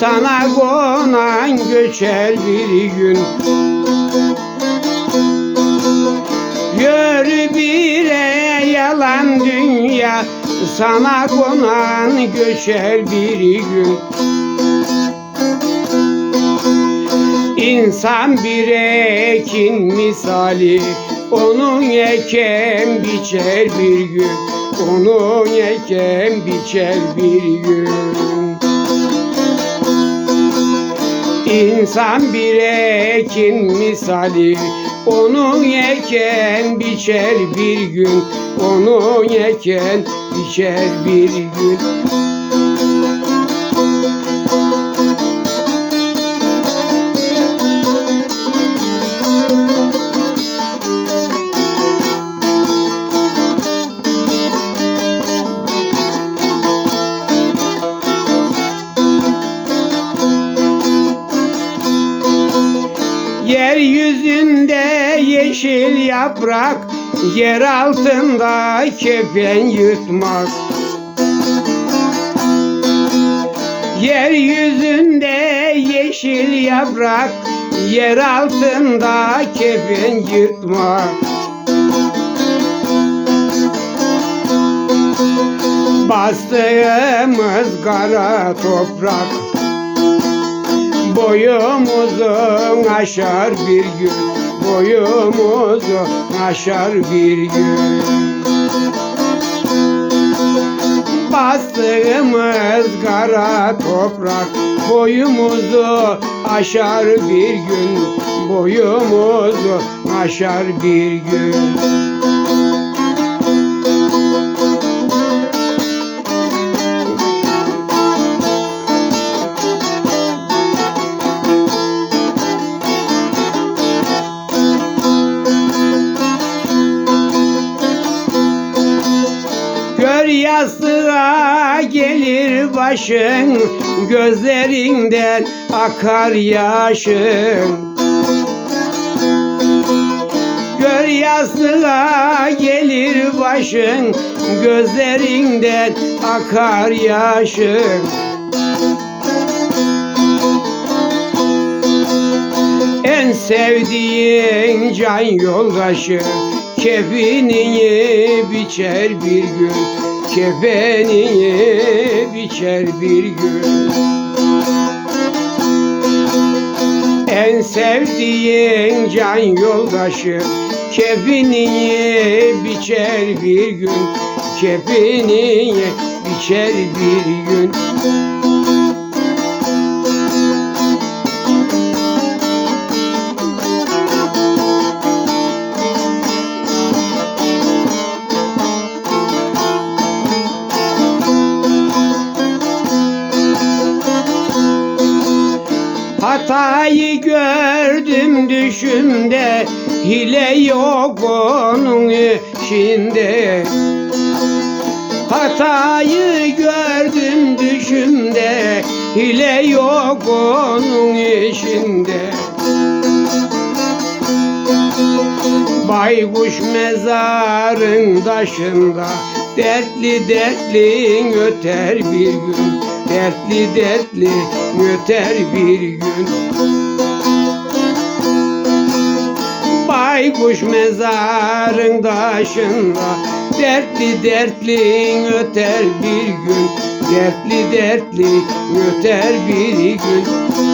Sana konan göçer bir gün. Yürü bire yalan dünya Sana konan göçer bir gün. İnsan bir ekin misali Onun eken biçer bir gün. Onun eken biçer bir gün İnsan bir ekin misali. Onun eken biçer bir gün. Onun eken biçer bir gün Yeryüzünde yeşil yaprak Yer altında kefen yutmak Yeryüzünde yeşil yaprak Yer altında kefen yutmak Bastığımız kara toprak Boyumuzun aşar bir gün Boyumuzu aşar bir gün Bastığımız kara toprak Boyumuzu aşar bir gün Boyumuzu aşar bir gün yastığa gelir başın Gözlerinden akar yaşın. Gör yastığa gelir başın Gözlerinden akar yaşın. En sevdiğin can yoldaşı Kefenini biçer bir gün Kefenini biçer bir gün En sevdiğin can yoldaşı. Kefenini biçer bir gün Kefenini biçer bir gün Hatayı gördüm düşümde Hile yok onun işinde. Hatayı gördüm düşümde Hile yok onun işinde. Baykuş mezarın taşında Dertli dertli öter bir gün Dertli dertli öter bir gün. Baykuş mezarın taşında Dertli dertli öter bir gün. Dertli dertli öter bir gün